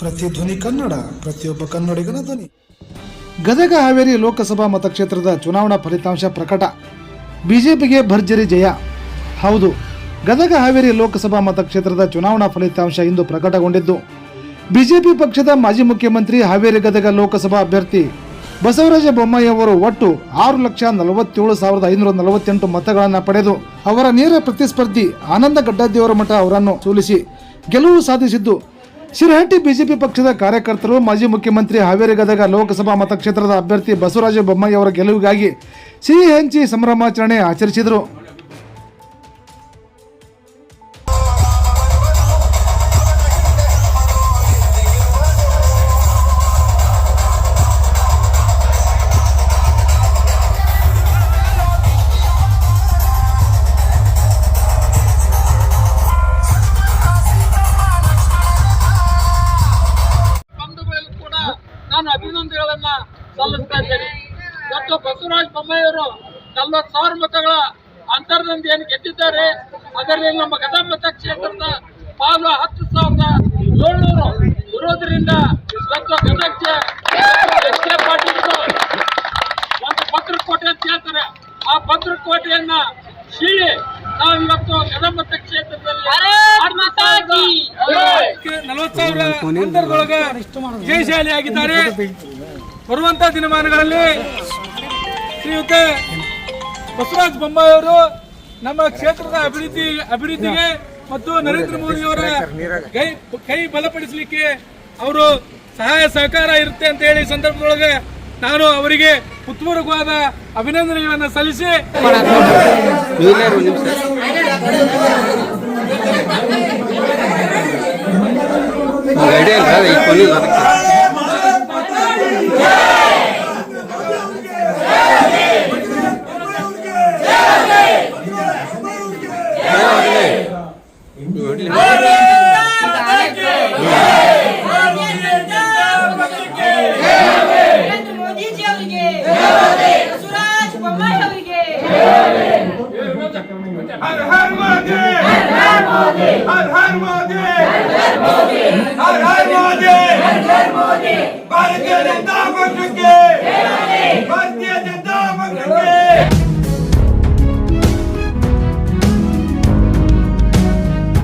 ಪ್ರತಿಧ್ವನಿ ಕನ್ನಡ, ಪ್ರತಿಯೊಬ್ಬ ಕನ್ನಡಿಗನ ಧ್ವನಿ. ಗದಗ ಹಾವೇರಿ ಲೋಕಸಭಾ ಮತಕ್ಷೇತ್ರದ ಚುನಾವಣಾ ಫಲಿತಾಂಶ ಪ್ರಕಟ. ಬಿಜೆಪಿಗೆ ಭರ್ಜರಿ ಜಯ. ಹೌದು, ಗದಗ ಹಾವೇರಿ ಲೋಕಸಭಾ ಮತಕ್ಷೇತ್ರದ ಚುನಾವಣಾ ಫಲಿತಾಂಶ ಇಂದು ಪ್ರಕಟಗೊಂಡಿದ್ದು, ಬಿಜೆಪಿ ಪಕ್ಷದ ಮಾಜಿ ಮುಖ್ಯಮಂತ್ರಿ ಹಾವೇರಿ ಗದಗ ಲೋಕಸಭಾ ಅಭ್ಯರ್ಥಿ ಬಸವರಾಜ ಬೊಮ್ಮಾಯಿ ಅವರು ಒಟ್ಟು ಆರು ಲಕ್ಷ ನಲವತ್ತೇಳು ಸಾವಿರದ ಐನೂರ ನಲವತ್ತೆಂಟು ಮತಗಳನ್ನು ಪಡೆದು, ಅವರ ನೇರ ಪ್ರತಿಸ್ಪರ್ಧಿ ಆನಂದ ಗಡ್ಡದೇವರ ಮಠ ಅವರನ್ನು ಸೋಲಿಸಿ ಗೆಲುವು ಸಾಧಿಸಿದ್ದು ಶಿರಹಟ್ಟಿ ಬಿಜೆಪಿ ಪಕ್ಷದ ಕಾರ್ಯಕರ್ತರು, ಮಾಜಿ ಮುಖ್ಯಮಂತ್ರಿ ಹಾವೇರಿ ಗದಗ ಲೋಕಸಭಾ ಮತಕ್ಷೇತ್ರದ ಅಭ್ಯರ್ಥಿ ಬಸವರಾಜ ಬೊಮ್ಮಾಯಿ ಅವರ ಗೆಲುವಿಗಾಗಿ ಸಿಹಿ ಹಂಚಿ ಸಂಭ್ರಮಾಚರಣೆ ಆಚರಿಸಿದರು. ನಾನು ಅಭಿನಂದನೆಗಳನ್ನ ಸಲ್ಲಿಸ್ತಾ ಇದ್ದೇನೆ. ಮತ್ತು ಬಸವರಾಜ ಬೊಮ್ಮಾಯಿಯವರು ನಲ್ವತ್ತು ಸಾವಿರ ಮತಗಳ ಅಂತರದಿಂದ ಏನು ಗೆದ್ದಿದ್ದಾರೆ. ಅದರಲ್ಲಿ ನಮ್ಮ ಗದಗ ಮತಕ್ಷೇತ್ರದ ಪಾಲು ಹತ್ತು ಸಾವಿರದ ಏಳ್ನೂರು ಇರೋದ್ರಿಂದ ಇವತ್ತು ಗದಗ ಒಂದು ಭದ್ರಕೋಟೆ ಅಂತ ಹೇಳ್ತಾರೆ. ಆ ಭದ್ರಕೋಟೆಯನ್ನ ಶೀಳಿ ನಾವು ಇವತ್ತು ಗದಗ ಅಂತರದೊಳಗೆ ಜಯಶಾಲಿ ಆಗಿದ್ದಾರೆ ಬರುವಂತ ದಿನಮಾನಗಳಲ್ಲಿ ಶ್ರೀಯುತ ಬಸವರಾಜ ಬೊಮ್ಮಾಯಿ ಅವರು ನಮ್ಮ ಕ್ಷೇತ್ರದ ಅಭಿವೃದ್ಧಿ ಅಭಿವೃದ್ಧಿಗೆ ಮತ್ತು ನರೇಂದ್ರ ಮೋದಿ ಅವರ ಕೈ ಕೈ ಬಲಪಡಿಸಲಿಕ್ಕೆ ಅವರು ಸಹಾಯ ಸಹಕಾರ ಇರುತ್ತೆ ಅಂತ ಹೇಳಿ ಸಂದರ್ಭದೊಳಗೆ ನಾನು ಅವರಿಗೆ ಉತ್ಪೂರ್ವಕವಾದ ಅಭಿನಂದನೆಗಳನ್ನು ಸಲ್ಲಿಸಿ. ಐಡಿಯಾ ಇಲ್ಲ ಈಗ ಕೊನೆಗೆ ಅದಕ್ಕೆ ನರೇಂದ್ರ ಮೋದಿಜಿ ಅವರಿಗೆ ಬಸವರಾಜ ಬೊಮ್ಮಾಯಿ ಅವರಿಗೆ हर हर मोदी हर हर मोदी हर हर मोदी हर हर मोदी। भारतीय जनता पक्ष के। भारतीय जनता पक्ष के।